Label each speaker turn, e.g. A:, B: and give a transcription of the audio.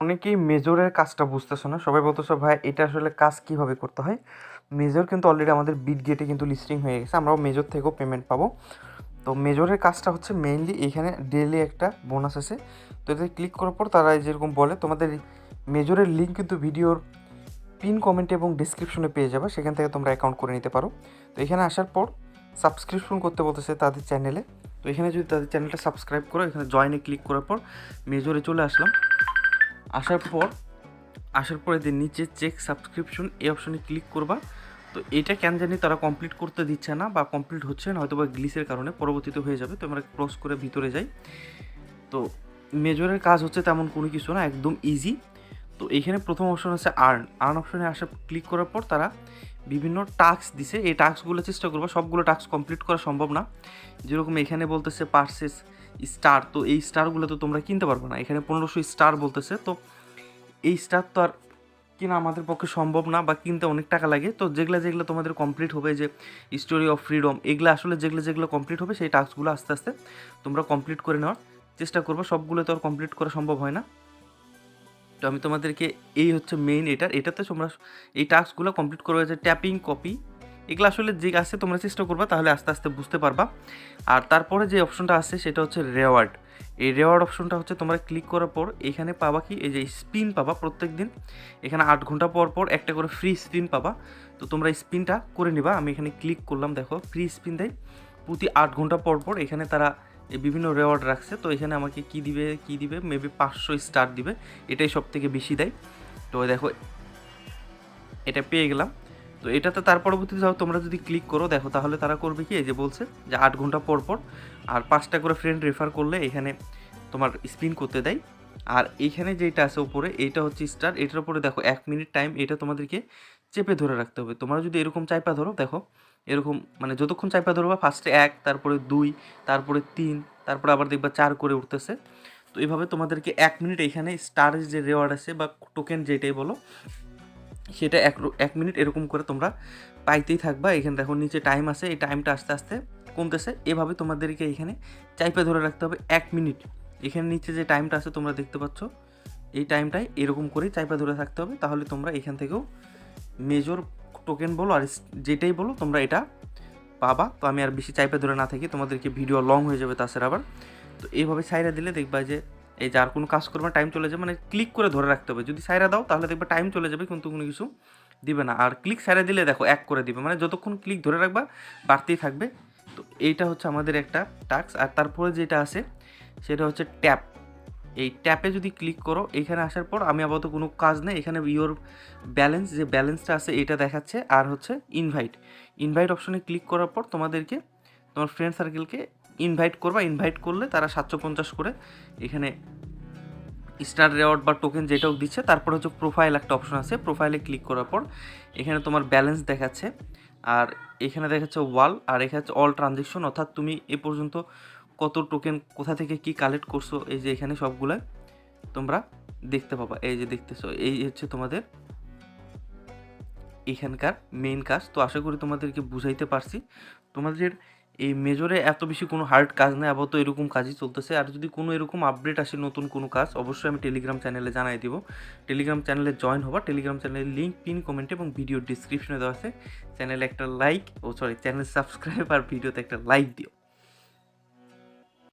A: অনেকেই মেজরের কাজটা বুঝতেছো না। সবাই বলতেছো, ভাই, এটা আসলে কাজ কীভাবে করতে হয়? মেজর কিন্তু অলরেডি আমাদের বিট গেটে কিন্তু লিস্টিং হয়ে গেছে। আমরাও মেজর থেকেও পেমেন্ট পাবো। তো মেজরের কাজটা হচ্ছে মেইনলি এখানে ডেলি একটা বোনাস আছে। তো এতে ক্লিক করার পর তারা যেরকম বলে, তোমাদের মেজরের লিঙ্ক কিন্তু ভিডিওর পিন কমেন্ট এবং ডিসক্রিপশনে পেয়ে যাবে। সেখান থেকে তোমরা অ্যাকাউন্ট করে নিতে পারো। তো এখানে আসার পর সাবস্ক্রিপশন করতে বলতেছে তাদের চ্যানেলে তো এখানে যদি তাদের চ্যানেলটা সাবস্ক্রাইব করো, এখানে জয়েনে ক্লিক করার পর মেজরে চলে আসলাম। আসার পর, আসার পরে যে নিচে চেক সাবস্ক্রিপশন এই অপশনে ক্লিক করবা। তো এটা কেন জানি তারা কমপ্লিট করতে দিচ্ছে না বা কমপ্লিট হচ্ছে না হয়তো বা গ্লিসের কারণে পরবর্তীতে হয়ে যাবে, তো আমরা ক্রস করে ভিতরে যাই। তো মেজরের কাজ হচ্ছে তেমন কোনো কিছু না, একদম ইজি তো এখানে প্রথম অপশন আছে আর্ন আর্ন অপশনে আসা ক্লিক করার পর তারা বিভিন্ন টাস্ক দিছে। এই টাস্কগুলো চেষ্টা করব, সবগুলো টাস্ক কমপ্লিট করা সম্ভব না। যেরকম এখানে বলতেছে পার্সেস স্টার তো এই স্টারগুলো তো তোমরা কিনতে পারবে না। এখানে পনেরোশো স্টার বলতেছে, তো এই স্টার তো আর কিনা আমাদের পক্ষে সম্ভব না বা কিনতে অনেক টাকা লাগে। তো যেগুলো যেগুলো তোমাদের কমপ্লিট হবে যে স্টোরি অফ ফ্রিডম এগুলো আসলে যেগুলো যেগুলো কমপ্লিট হবে, সেই টাস্কগুলো আস্তে আস্তে তোমরা কমপ্লিট করে নেওয়ার চেষ্টা করব। সবগুলো তো আর কমপ্লিট করা সম্ভব হয় না। তো আমি তোমাদেরকে এই হচ্ছে মেইন এটার এটাতে তোমরা এই টাস্কগুলো কমপ্লিট করবে, যে ট্যাপিং কপি এগুলো আসলে যে আছে তোমরা চেষ্টা করবা, তাহলে আস্তে আস্তে বুঝতে পারবা। আর তারপরে যে অপশনটা আছে, সেটা হচ্ছে রেওয়ার্ড এই রেওয়ার্ড অপশনটা হচ্ছে তোমরা ক্লিক করার পর, এখানে পাবা কি, এই যে স্পিন পাবা প্রত্যেক দিন এখানে আট ঘণ্টা পর পর একটা করে ফ্রি স্পিন পাবা। তো তোমরা স্পিনটা করে নিবা। আমি এখানে ক্লিক করলাম, দেখো ফ্রি স্পিন দেয়। প্রতি আট ঘণ্টা পর পর এখানে তারা বিভিন্ন রেওয়ার্ড রাখছে। তো এখানে আমাকে কি দিবে কি দিবে? মেবি পাঁচশো স্টার দিবে। এটাই সব থেকে বেশি দেয়। তো দেখো, এটা পেয়ে গেলাম। তো এটাতে তার পরবর্তীতে তোমরা যদি ক্লিক করো, দেখো, তাহলে তারা করবে কি, এই যে বলছে যে আট ঘণ্টা পর পর, আর পাঁচটা করে ফ্রেন্ড রেফার করলে এখানে তোমার স্পিন করতে দেয়। আর এইখানে যেটা আছে উপরে এইটা হচ্ছে স্টার এটার উপরে দেখো, এক মিনিট টাইম এটা তোমাদেরকে চেপে ধরে রাখতে হবে। তোমরা যদি এরকম চাইপা ধরো, দেখো, এরকম মানে যতক্ষণ চাইপা ধরবা ফার্স্টে এক, তারপরে দুই, তারপরে তিন, তারপরে আবার দেখবা চার করে উঠতেছে। তো এইভাবে তোমাদেরকে এক মিনিট এখানে স্টারের যে রেওয়ার্ড আছে, বা টোকেন যেটাই বলো সেটা এক এক মিনিট এরকম করে তোমরা পাইতেই থাকবা। এখানে দেখো নিচে টাইম আছে, এই টাইমটা আস্তে আস্তে কমতেছে। এভাবে তোমাদেরকে এখানে চাইপে ধরে রাখতে হবে এক মিনিট। এখানে নিচে যে টাইমটা আছে তোমরা দেখতে পাচ্ছ, এই টাইমটাই এরকম করেই চাইপে ধরে থাকতে হবে। তাহলে তোমরা এখান থেকেও মেজর টোকেন বলো আর যেটাই বলো, তোমরা এটা পাবা। তো আমি আর বেশি চাইপে ধরে না থাকি, তোমাদেরকে ভিডিও লং হয়ে যাবে তাছাড়া আবার। তো এইভাবে সাইরা দিলে দেখবা যে এই যে আর কোনো কাজ করবে টাইম চলে যাবে মানে ক্লিক করে ধরে রাখতে হবে। যদি সাইরা দাও, তাহলে দেখবে টাইম চলে যাবে, কিন্তু কোনো কিছু দিবে না। আর ক্লিক সাইরা দিলে দেখো, এক করে দিবে। মানে যতক্ষণ ক্লিক ধরে রাখবা, বাড়তেই থাকবে। তো এইটা হচ্ছে আমাদের একটা টাস্ক আর তারপরে যেটা আছে, সেটা হচ্ছে ট্যাপ এই ট্যাপে যদি ক্লিক করো, এখানে আসার পর আমি আপাতত কোনো কাজ নেই। এখানে ইওর ব্যালেন্স যে ব্যালেন্সটা আছে, এটা দেখাচ্ছে। আর হচ্ছে ইনভাইট ইনভাইট অপশনে ক্লিক করার পর তোমাদেরকে, তোমার ফ্রেন্ড সার্কেলকে ইনভাইট করবা ইনভাইট করলে তারা সাতশো পঞ্চাশ করে এখানে স্টার রেওয়ার্ড বা টোকেন যেটাও দিচ্ছে, তারপর হচ্ছে প্রোফাইল একটা অপশন আছে প্রোফাইলে ক্লিক করার পর এখানে তোমার ব্যালেন্স দেখাচ্ছে, আর এখানে দেখাচ্ছে ওয়াল আর এখানে হচ্ছে অল ট্রানজেকশন অর্থাৎ তুমি এ পর্যন্ত কত টোকেন কোথা থেকে কি কালেক্ট করছ, এই যে এখানে সবগুলো তোমরা দেখতে পাবা, এই যে দেখতেছো, এই হচ্ছে তোমাদের এখানকার মেইন কাজ, তো আশা করি তোমাদেরকে বুঝাইতে পারছি। তোমাদের এই মেজরে এত বেশি কোনো হার্ড কাজ নেই, আপাতত এরকম কাজই চলতেছে। আর যদি কোনো এরকম আপডেট আসে নতুন কোনো কাজ, অবশ্যই আমি টেলিগ্রাম চ্যানেলে জানাই দিব। টেলিগ্রাম চ্যানেলে জয়েন হবা। টেলিগ্রাম চ্যানেলের লিঙ্ক পিন কমেন্ট এবং ভিডিও ডিসক্রিপশনে দেওয়া আছে। চ্যানেলে একটা লাইক ও সরি চ্যানেল সাবস্ক্রাইব আর ভিডিওতে একটা লাইক দিও।